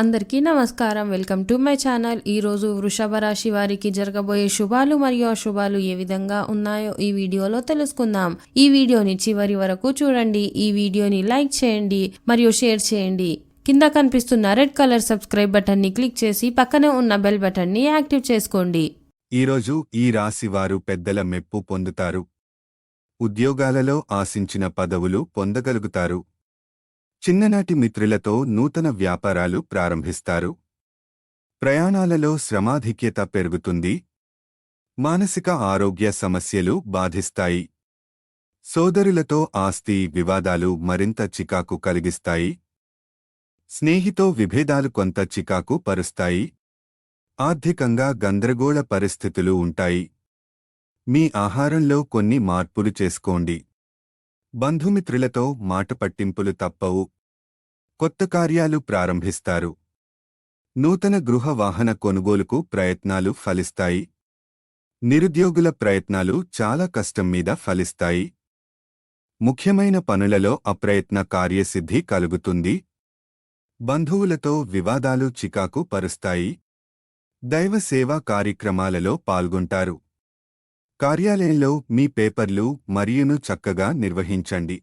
అందరికీ నమస్కారం. Welcome to my channel. ఈ రోజు వృషభ రాశి వారికి జరగబోయే శుభాలు మరియు అశుభాలు ఏ విధంగా ఉన్నాయో ఈ వీడియోలో తెలుసుకుందాం. ఈ వీడియోని చివరి వరకు చూడండి. ఈ వీడియోని లైక్ చేయండి మరియు షేర్ చేయండి. కింద కనిపిస్తున్న రెడ్ కలర్ సబ్స్క్రైబ్ బటన్ని క్లిక్ చేసి పక్కనే ఉన్న బెల్ బటన్ని యాక్టివ్ చేసుకోండి. ఈరోజు ఈ రాశి వారు పెద్దల మెప్పు పొందుతారు. ఉద్యోగాలలో ఆశించిన పదవులు పొందగలుగుతారు. చిన్ననాటి మిత్రులతో నూతన వ్యాపారాలు ప్రారంభిస్తారు. ప్రయాణాలలో శ్రమాధిక్యత పెరుగుతుంది. మానసిక ఆరోగ్య సమస్యలు బాధిస్తాయి. సోదరులతో ఆస్తి వివాదాలు మరింత చికాకు కలిగిస్తాయి. స్నేహితో విభేదాలు కొంత చికాకు పరుస్తాయి. ఆర్థికంగా గందరగోళ పరిస్థితులు ఉంటాయి. మీ ఆహారంలో కొన్ని మార్పులు చేసుకోండి. బంధుమిత్రులతో మాట పట్టింపులు తప్పవు. కొత్త కార్యాలు ప్రారంభిస్తారు. నూతన గృహ వాహన కొనుగోలుకు ప్రయత్నాలు ఫలిస్తాయి. నిరుద్యోగుల ప్రయత్నాలు చాలా కష్టం మీద ఫలిస్తాయి. ముఖ్యమైన పనులలో అప్రయత్న కార్యసిద్ధి కలుగుతుంది. బంధువులతో వివాదాలు చికాకు పరుస్తాయి. దైవ సేవా కార్యక్రమాలలో పాల్గొంటారు. కార్యాలయంలో మీ పేపర్లు మరియును చక్కగా నిర్వహించండి.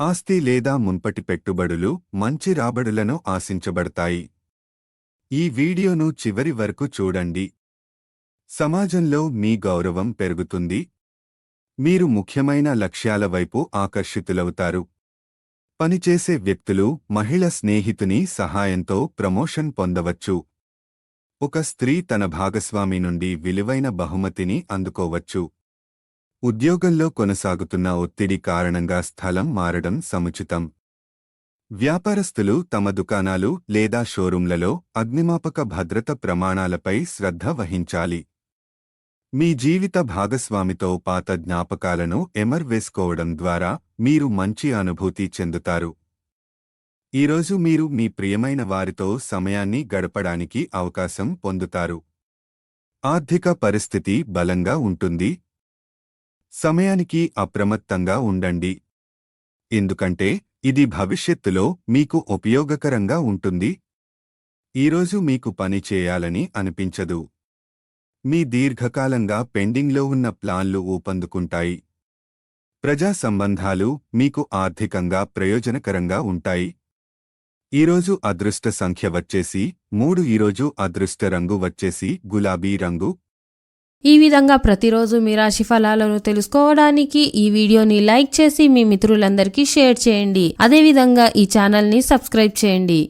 ఆస్తి లేదా మున్పటి పెట్టుబడులు మంచి రాబడులను ఆశించబడతాయి. ఈ వీడియోను చివరి వరకు చూడండి. సమాజంలో మీ గౌరవం పెరుగుతుంది. మీరు ముఖ్యమైన లక్ష్యాల వైపు ఆకర్షితులవుతారు. పనిచేసే వ్యక్తులు మహిళ స్నేహితుని సహాయంతో ప్రమోషన్ పొందవచ్చు. ఒక స్త్రీ తన భాగస్వామి నుండి విలువైన బహుమతిని అందుకోవచ్చు. ఉద్యోగంలో కొనసాగుతున్న ఒత్తిడి కారణంగా స్థలం మారడం సముచితం. వ్యాపారస్తులు తమ దుకాణాలు లేదా షోరూంలలో అగ్నిమాపక భద్రత ప్రమాణాలపై శ్రద్ధ వహించాలి. మీ జీవిత భాగస్వామితో పాత జ్ఞాపకాలను ఎమర్వేసుకోవడం ద్వారా మీరు మంచి అనుభూతి చెందుతారు. ఈరోజు మీరు మీ ప్రియమైన వారితో సమయాన్ని గడపడానికి అవకాశం పొందుతారు. ఆర్థిక పరిస్థితి బలంగా ఉంటుంది. సమయానికి అప్రమత్తంగా ఉండండి. ఎందుకంటే ఇది భవిష్యత్తులో మీకు ఉపయోగకరంగా ఉంటుంది. ఈరోజు మీకు పని చేయాలని అనిపించదు. మీ దీర్ఘకాలంగా పెండింగ్లో ఉన్న ప్లాన్లు ఊపందుకుంటాయి. ప్రజా సంబంధాలు మీకు ఆర్థికంగా ప్రయోజనకరంగా ఉంటాయి. ఈరోజు అదృష్ట సంఖ్య వచ్చేసి మూడు ఈరోజు అదృష్ట రంగు వచ్చేసి గులాబీ రంగు. ఈ విధంగా ప్రతిరోజు మీ రాశి ఫలాలను తెలుసుకోవడానికి ఈ వీడియోని లైక్ చేసి మీ మిత్రులందరికీ షేర్ చేయండి. అదేవిధంగా ఈ ఛానల్ని సబ్స్క్రైబ్ చేయండి.